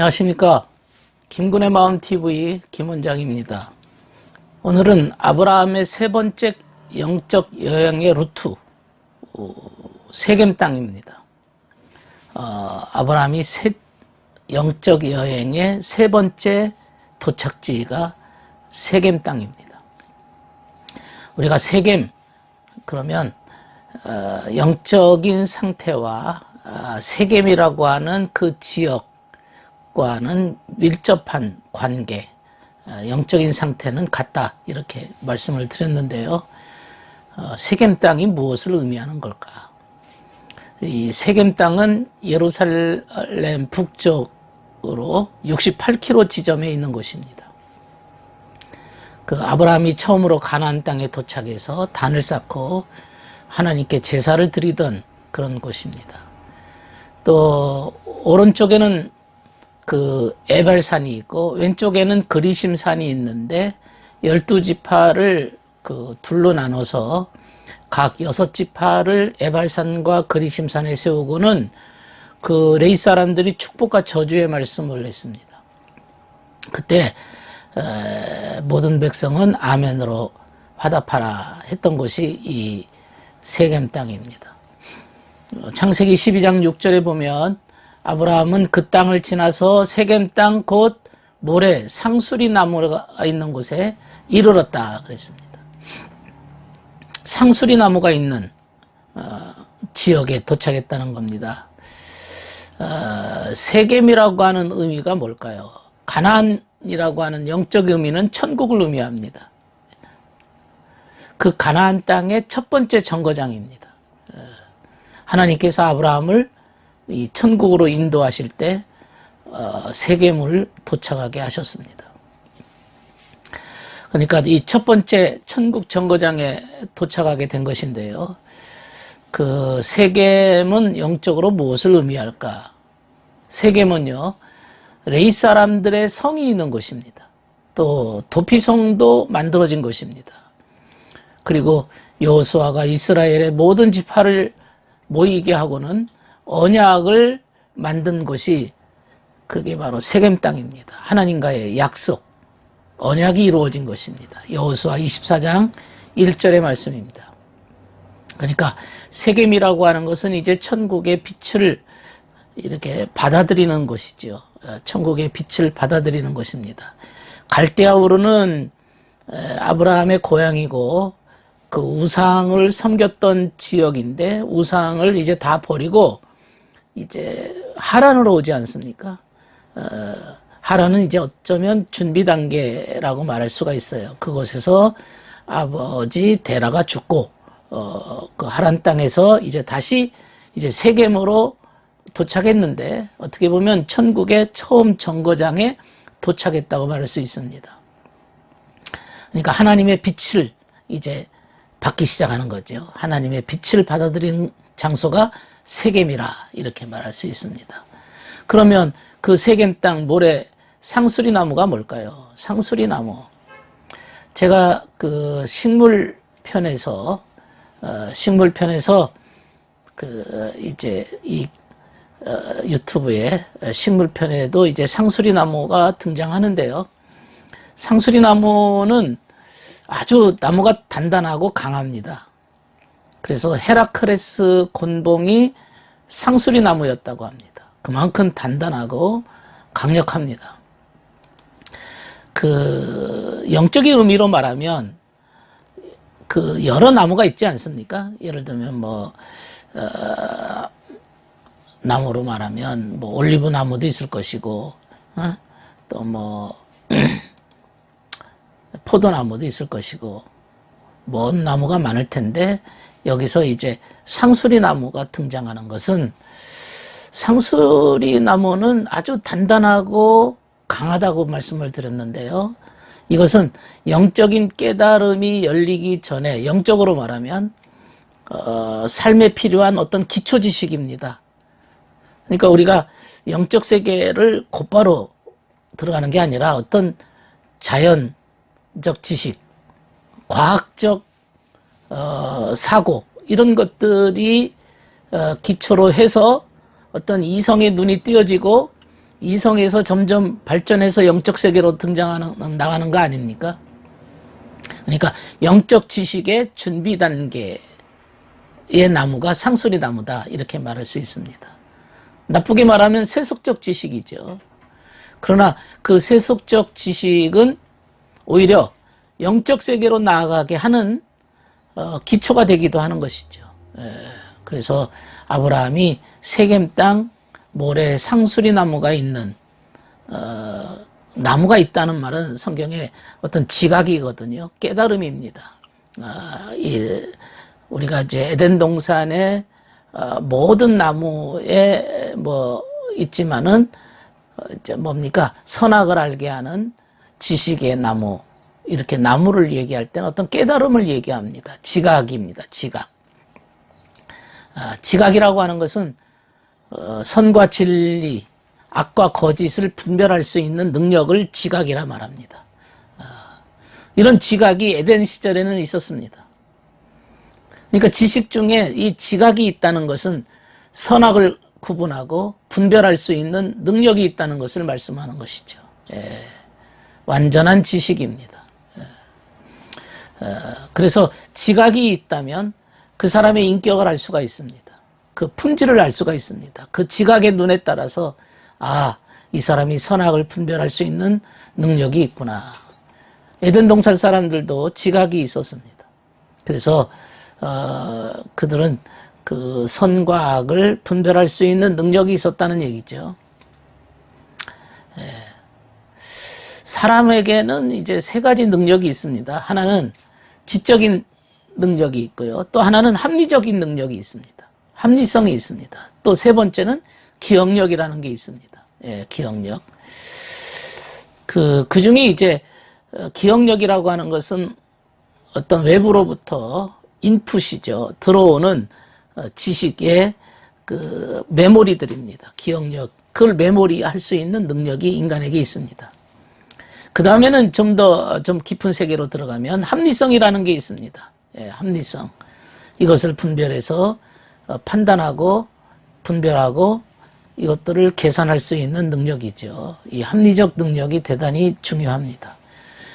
안녕하십니까. 김군의 마음 TV 김원장입니다. 오늘은 아브라함의 세 번째 영적 여행의 루트, 어, 세겜 땅입니다. 어, 아브라함이 세, 영적 여행의 세 번째 도착지가 세겜 땅입니다. 우리가 세겜, 그러면, 어, 영적인 상태와 아, 세겜이라고 하는 그 지역 과는 밀접한 관계, 어, 영적인 상태는 같다 이렇게 말씀을 드렸는데요. 어, 세겜 땅이 무엇을 의미하는 걸까? 이 세겜 땅은 예루살렘 북쪽으로 68km 지점에 있는 곳입니다. 그 아브라함이 처음으로 가나안 땅에 도착해서 단을 쌓고 하나님께 제사를 드리던 그런 곳입니다. 또 오른쪽에는 그 에발산이 있고 왼쪽에는 그리심산이 있는데 열두 지파를 그 둘로 나눠서 각 여섯 지파를 에발산과 그리심산에 세우고는 그 레이 사람들이 축복과 저주의 말씀을 했습니다. 그때 에, 모든 백성은 아멘으로 화답하라 했던 곳이 이 세겜 땅입니다. 어, 창세기 12장 6절에 보면 아브라함은 그 땅을 지나서 세겜 땅 곧 모래 상수리 나무가 있는 곳에 이르렀다 그랬습니다. 상수리 나무가 있는 어, 지역에 도착했다는 겁니다. 어, 세겜이라고 하는 의미가 뭘까요? 가나안이라고 하는 영적 의미는 천국을 의미합니다. 그 가나안 땅의 첫 번째 정거장입니다. 어, 하나님께서 아브라함을 이 천국으로 인도하실 때 어, 세계물 도착하게 하셨습니다. 그러니까 이 첫 번째 천국 정거장에 도착하게 된 것인데요. 그 세겜은 영적으로 무엇을 의미할까? 세겜은요, 레이 사람들의 성이 있는 곳입니다. 또 도피성도 만들어진 곳입니다. 그리고 여호수아가 이스라엘의 모든 지파를 모이게 하고는 언약을 만든 곳이 그게 바로 세겜 땅입니다. 하나님과의 약속, 언약이 이루어진 것입니다. 여호수아 24장 1절의 말씀입니다. 그러니까 세겜이라고 하는 것은 이제 천국의 빛을 이렇게 받아들이는 것이죠. 천국의 빛을 받아들이는 것입니다. 갈대아우르는 아브라함의 고향이고 그 우상을 섬겼던 지역인데 우상을 이제 다 버리고 이제 하란으로 오지 않습니까? 어, 하란은 이제 어쩌면 준비 단계라고 말할 수가 있어요. 그곳에서 아버지 데라가 죽고 어, 그 하란 땅에서 이제 다시 이제 세겜으로 도착했는데 어떻게 보면 천국의 처음 정거장에 도착했다고 말할 수 있습니다. 그러니까 하나님의 빛을 이제 받기 시작하는 거죠. 하나님의 빛을 받아들인 장소가 세겜이라 이렇게 말할 수 있습니다. 그러면 그 세겜 땅 모래 상수리 나무가 뭘까요? 상수리 나무. 제가 그 식물 편에서 어, 식물 편에서 그 이제 이 어, 유튜브에 식물 편에도 이제 상수리 나무가 등장하는데요. 상수리 나무는 아주 나무가 단단하고 강합니다. 그래서 헤라크레스 곤봉이 상수리 나무였다고 합니다. 그만큼 단단하고 강력합니다. 그 영적인 의미로 말하면 그 여러 나무가 있지 않습니까? 예를 들면 뭐 어, 나무로 말하면 뭐 올리브 나무도 있을 것이고 어? 또뭐 포도나무도 있을 것이고 먼 나무가 많을 텐데 여기서 이제 상수리 나무가 등장하는 것은 상수리 나무는 아주 단단하고 강하다고 말씀을 드렸는데요. 이것은 영적인 깨달음이 열리기 전에 영적으로 말하면 어, 삶에 필요한 어떤 기초 지식입니다. 그러니까 우리가 영적 세계를 곧바로 들어가는 게 아니라 어떤 자연 적 지식, 과학적 어, 사고 이런 것들이 어, 기초로 해서 어떤 이성의 눈이 띄어지고 이성에서 점점 발전해서 영적 세계로 등장하는 나가는 거 아닙니까? 그러니까 영적 지식의 준비 단계의 나무가 상수리 나무다 이렇게 말할 수 있습니다. 나쁘게 말하면 세속적 지식이죠. 그러나 그 세속적 지식은 오히려 영적 세계로 나아가게 하는 어, 기초가 되기도 하는 것이죠. 예, 그래서 아브라함이 세겜 땅 모래 상수리 나무가 있는 어, 나무가 있다는 말은 성경의 어떤 지각이거든요. 깨달음입니다. 아, 이, 우리가 이제 에덴 동산의 어, 모든 나무에 뭐 있지만은 어, 이제 뭡니까 선악을 알게 하는 지식의 나무 이렇게 나무를 얘기할 때는 어떤 깨달음을 얘기합니다. 지각입니다. 지각. 아, 지각이라고 하는 것은 어, 선과 진리, 악과 거짓을 분별할 수 있는 능력을 지각이라 말합니다. 아, 이런 지각이 에덴 시절에는 있었습니다. 그러니까 지식 중에 이 지각이 있다는 것은 선악을 구분하고 분별할 수 있는 능력이 있다는 것을 말씀하는 것이죠. 예, 완전한 지식입니다. 그래서 지각이 있다면 그 사람의 인격을 알 수가 있습니다. 그 품질을 알 수가 있습니다. 그 지각의 눈에 따라서 아, 이 사람이 선악을 분별할 수 있는 능력이 있구나. 에덴 동산 사람들도 지각이 있었습니다. 그래서 어, 그들은 그 선과 악을 분별할 수 있는 능력이 있었다는 얘기죠. 예. 사람에게는 이제 세 가지 능력이 있습니다. 하나는 지적인 능력이 있고요. 또 하나는 합리적인 능력이 있습니다. 합리성이 있습니다. 또 세 번째는 기억력이라는 게 있습니다. 예, 기억력. 그, 그 중에 이제 어, 기억력이라고 하는 것은 어떤 외부로부터 인풋이죠. 들어오는 어, 지식의 그 메모리들입니다. 기억력. 그걸 메모리 할 수 있는 능력이 인간에게 있습니다. 그 다음에는 좀더좀 깊은 세계로 들어가면 합리성이라는 게 있습니다. 예, 합리성. 이것을 분별해서 어, 판단하고 분별하고 이것들을 계산할 수 있는 능력이죠. 이 합리적 능력이 대단히 중요합니다.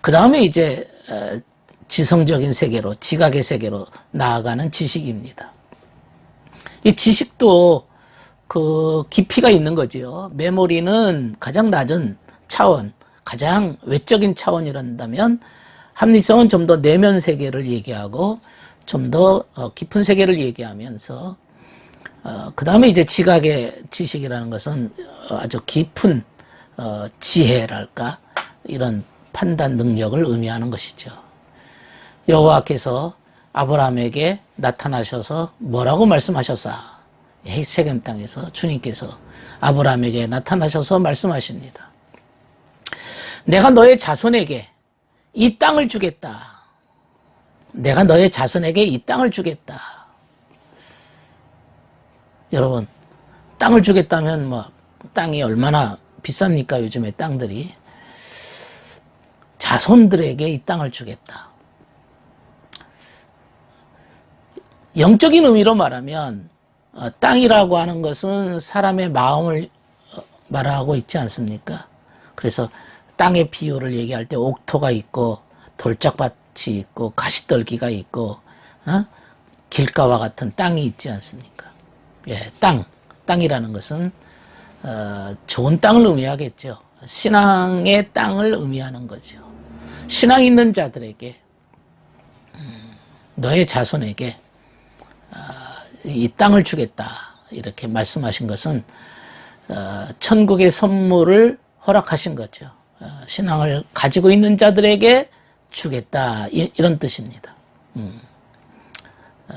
그 다음에 이제 어, 지성적인 세계로, 지각의 세계로 나아가는 지식입니다. 이 지식도 그 깊이가 있는 거죠. 메모리는 가장 낮은 차원, 가장 외적인 차원이란다면 합리성은 좀 더 내면 세계를 얘기하고 좀더 어, 깊은 세계를 얘기하면서 어, 그 다음에 이제 지각의 지식이라는 것은 아주 깊은 어, 지혜랄까 이런 판단 능력을 의미하는 것이죠. 여호와께서 아브라함에게 나타나셔서 뭐라고 말씀하셨사? 세겜 땅에서 주님께서 아브라함에게 나타나셔서 말씀하십니다. 내가 너의 자손에게 이 땅을 주겠다. 내가 너의 자손에게 이 땅을 주겠다. 여러분, 땅을 주겠다면 뭐 땅이 얼마나 비쌉니까? 요즘에 땅들이. 자손들에게 이 땅을 주겠다. 영적인 의미로 말하면 어, 땅이라고 하는 것은 사람의 마음을 어, 말하고 있지 않습니까? 그래서 땅의 비유를 얘기할 때 옥토가 있고 돌짝밭이 있고 가시떨기가 있고 어? 길가와 같은 땅이 있지 않습니까? 예, 땅 땅이라는 것은 어, 좋은 땅을 의미하겠죠. 신앙의 땅을 의미하는 거죠. 신앙 있는 자들에게 음, 너의 자손에게 이 땅을 주겠다 이렇게 말씀하신 것은 어, 천국의 선물을 허락하신 거죠. 어, 신앙을 가지고 있는 자들에게 주겠다 이, 런 뜻입니다. 음. 어,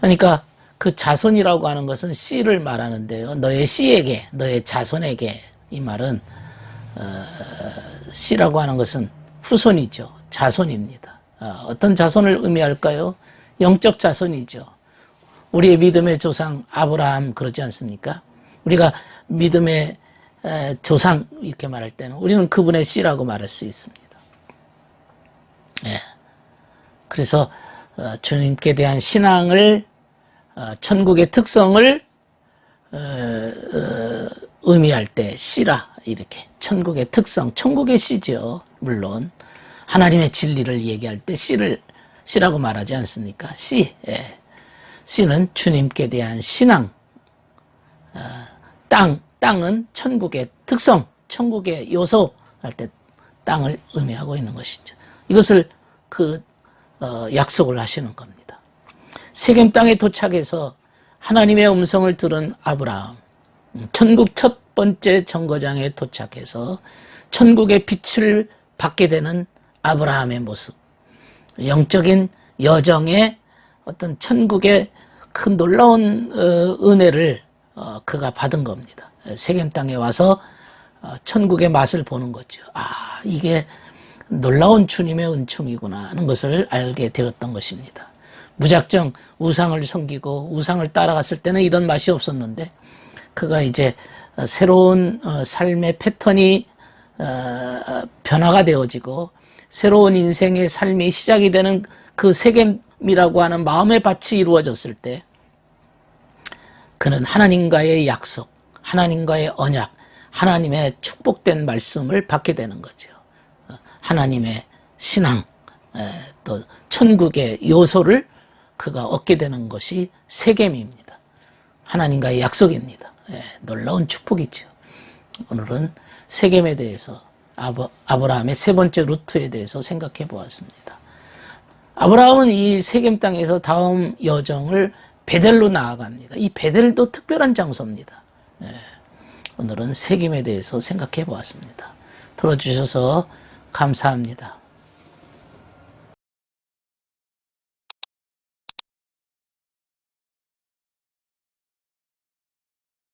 그러니까 그 자손이라고 하는 것은 씨를 말하는데요. 너의 씨에게, 너의 자손에게 이 말은 씨라고 하는 것은 후손이죠. 자손입니다. 어 떤 자손을 의미할까요? 영적 자손이죠. 우리의 믿음의 조상 아브라함 그러지 않습니까? 우리가 믿음의 조상 이렇게 말할 때는 우리는 그분의 씨라고 말할 수 있습니다. 예. 그래서 어, 주님께 대한 신앙을 어, 천국의 특성을 어, 의미할 때 씨라 이렇게 천국의 특성, 천국의 씨죠. 물론 하나님의 진리를 얘기할 때 씨를 씨라고 말하지 않습니까? 씨. 예. 씨는 주님께 대한 신앙. 어, 땅, 땅은 천국의 특성, 천국의 요소 할 때 땅을 의미하고 있는 것이죠. 이것을 그 어, 약속을 하시는 겁니다. 세겜 땅에 도착해서 하나님의 음성을 들은 아브라함, 음, 천국 첫 번째 정거장에 도착해서 천국의 빛을 받게 되는 아브라함의 모습, 영적인 여정의 어떤 천국의 큰 놀라운 어, 은혜를 어, 그가 받은 겁니다. 세겜 땅에 와서 어, 천국의 맛을 보는 거죠. 아, 이게 놀라운 주님의 은총이구나 하는 것을 알게 되었던 것입니다. 무작정 우상을 섬기고 우상을 따라갔을 때는 이런 맛이 없었는데 그가 이제 어, 새로운 어, 삶의 패턴이 어, 변화가 되어지고 새로운 인생의 삶이 시작이 되는 그 세겜이라고 하는 마음의 밭이 이루어졌을 때 그는 하나님과의 약속, 하나님과의 언약, 하나님의 축복된 말씀을 받게 되는 거죠. 하나님의 신앙, 에, 또 천국의 요소를 그가 얻게 되는 것이 세겜입니다. 하나님과의 약속입니다. 예, 놀라운 축복이죠. 오늘은 세겜에 대해서 아브, 아브라함의 세 번째 루트에 대해서 생각해 보았습니다. 아브라함은 이 세겜 땅에서 다음 여정을 베델로 나아갑니다. 이 베델도 특별한 장소입니다. 예, 오늘은 세겜에 대해서 생각해 보았습니다. 들어주셔서 감사합니다.